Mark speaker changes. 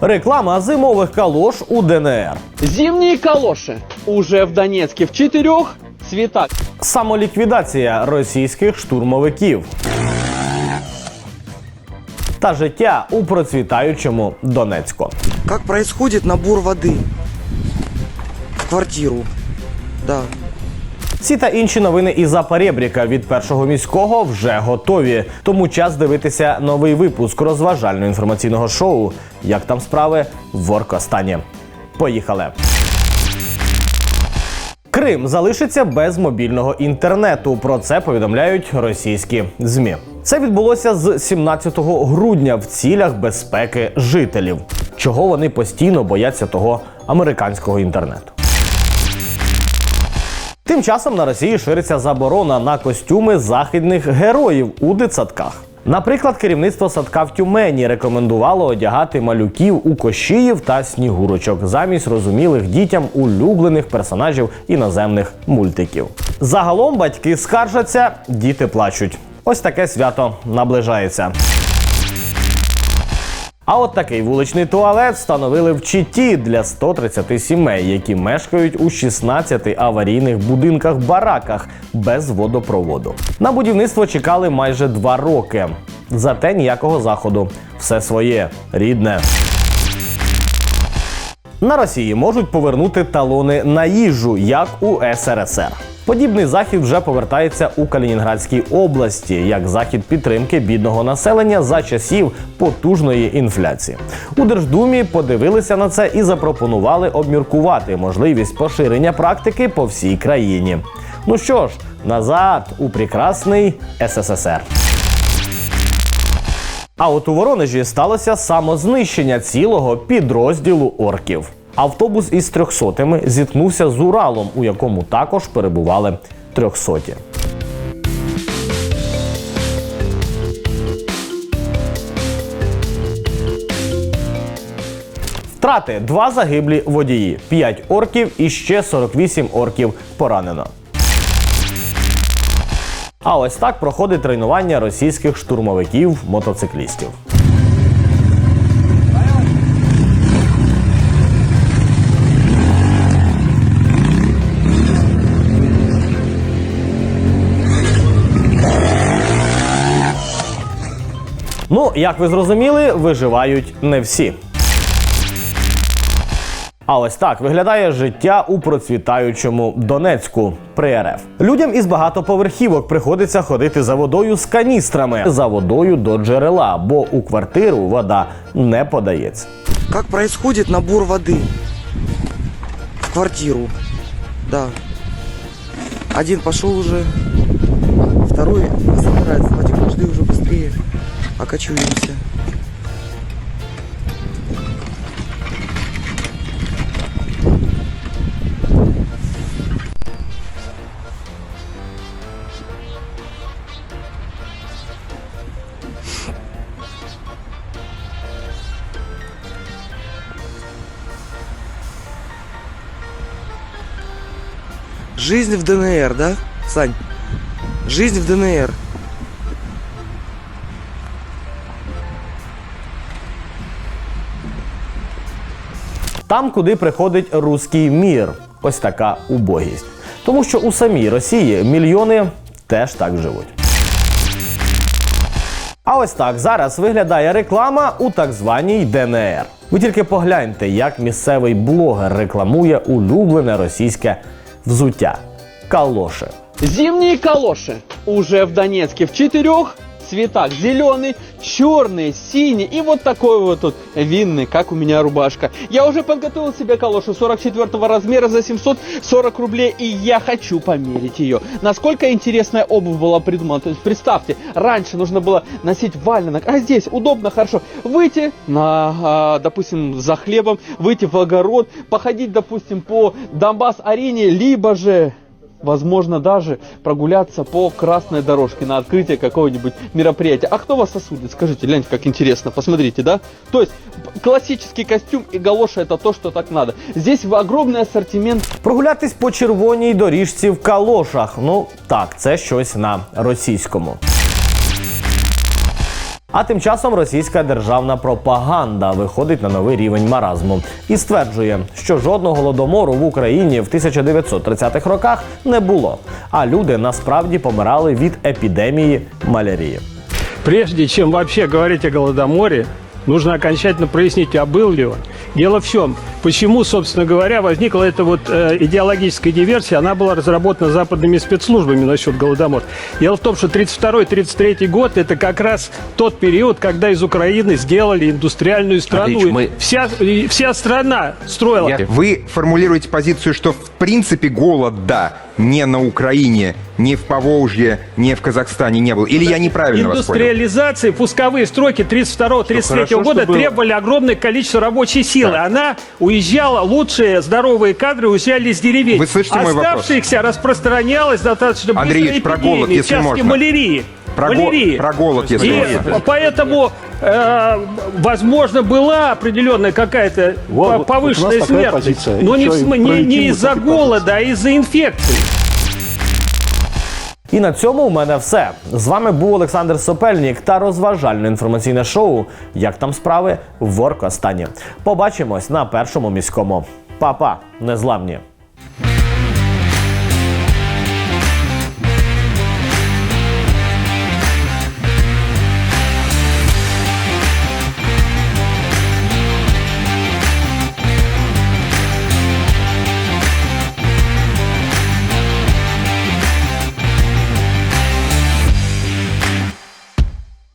Speaker 1: Реклама зимових калош у ДНР.
Speaker 2: Зимние калоши уже в Донецке в четырех цветах.
Speaker 1: Самоліквідація російських штурмовиків. Та життя у процвітаючому Донецьку.
Speaker 3: Как происходит набор воды в квартиру? Да.
Speaker 1: Ці та інші новини із Запорєбріка від першого міського вже готові. Тому час дивитися новий випуск розважально-інформаційного шоу. Як там справи в Оркостані. Поїхали. Крим залишиться без мобільного інтернету. Про це повідомляють російські змі. Це відбулося з 17 грудня в цілях безпеки жителів. Чого вони постійно бояться того американського інтернету. Тим часом на Росії шириться заборона на костюми західних героїв у дитсадках. Наприклад, керівництво садка в Тюмені рекомендувало одягати малюків у кощіїв та снігурочок замість розумілих дітям улюблених персонажів іноземних мультиків. Загалом батьки скаржаться, діти плачуть. Ось таке свято наближається. А от такий вуличний туалет встановили в Читі для 130 сімей, які мешкають у 16 аварійних будинках-бараках без водопроводу. На будівництво чекали майже два роки. Зате ніякого заходу. Все своє, рідне. На Росії можуть повернути талони на їжу, як у СРСР. Подібний захід вже повертається у Калінінградській області як захід підтримки бідного населення за часів потужної інфляції. У Держдумі подивилися на це і запропонували обміркувати можливість поширення практики по всій країні. Ну що ж, назад у прекрасний СССР. А от у Воронежі сталося самознищення цілого підрозділу орків. Автобус із трьохсотими зіткнувся з Уралом, у якому також перебували трьохсоті. Втрати два загиблі водії, 5 орків і ще 48 орків поранено. А ось так проходить тренування російських штурмовиків-мотоциклістів. Ну, як ви зрозуміли, виживають не всі. А ось так виглядає життя у процвітаючому Донецьку при РФ. Людям із багатоповерхівок приходиться ходити за водою з каністрами за водою до джерела, бо у квартиру вода не подається.
Speaker 3: Как происходит набор воды в квартиру? Да. Один пошел уже, второй собирается. Окочуемся. Жизнь в ДНР, да, Сань? Жизнь в ДНР.
Speaker 1: Там, куди приходить руський мір, ось така убогість. Тому що у самій Росії мільйони теж так живуть. А ось так зараз виглядає реклама у так званій ДНР. Ви тільки погляньте, як місцевий блогер рекламує улюблене російське взуття калоши.
Speaker 2: Зимние калоши уже в Донецке в четырех цветах. Зеленый, черный, синий и вот такой вот тут винный, как у меня рубашка. Я уже подготовил себе калошу 44 размера за 740 рублей и я хочу померить ее. Насколько интересная обувь была придумана. То есть представьте, раньше нужно было носить валенок, а здесь удобно, хорошо. Выйти на, а, допустим, за хлебом, выйти в огород, походить, допустим, по Донбасс-арене, либо же Возможно, даже прогуляться по красной дорожке на открытие какого-нибудь мероприятия. А кто вас осудит? Скажите, гляньте, как интересно. Посмотрите, да? То есть, п- классический костюм и галоша это то, что так надо. Здесь в- огромный ассортимент
Speaker 1: Прогулятись по червоній доріжці в калошах. Ну так, це щось на російському. А тим часом російська державна пропаганда виходить на новий рівень маразму і стверджує, що жодного голодомору в Україні в 1930-х роках не було, а люди насправді помирали від епідемії малярії.
Speaker 4: Прежде чем вообще говорить о Голодоморе, нужно окончательно прояснить, а был ли он. Дело в чем, почему, собственно говоря, возникла эта вот э, идеологическая диверсия, она была разработана западными спецслужбами насчет Голодомора. Дело в том, что 32-33 год это как раз тот период, когда из Украины сделали индустриальную страну. И
Speaker 5: мы-
Speaker 4: вся, вся страна строила.
Speaker 5: Вы формулируете позицию, что в принципе голода не на Украине, не в Поволжье, не в Казахстане не было. Или я неправильно вас понял?
Speaker 4: Индустриализации, пусковые строки 32-33 года требовали огромное количество рабочей силы. Она уезжала, лучшие здоровые кадры уезжали из деревень.
Speaker 5: Вы слышите мой вопрос?
Speaker 4: Оставшихся распространялась достаточно быстро
Speaker 5: Андрей, про голод, если можно.
Speaker 4: малярии.
Speaker 5: Про, го- про голод, если
Speaker 4: И
Speaker 5: можно.
Speaker 4: поэтому, э, возможно, была определенная какая-то
Speaker 6: Вот,
Speaker 4: по-
Speaker 6: вот
Speaker 4: повышенная
Speaker 6: у нас такая
Speaker 4: смертность,
Speaker 6: позиция.
Speaker 4: но не,
Speaker 6: Еще
Speaker 4: в
Speaker 6: и
Speaker 4: см- не- не
Speaker 6: пролетим
Speaker 4: из-за
Speaker 6: высокий
Speaker 4: голода, а из-за инфекции.
Speaker 1: І на цьому у мене все. З вами був Олександр Сопельнік та розважально-інформаційне шоу Як там справи в Воркостані. Побачимось на першому міському. Па-па, незламні!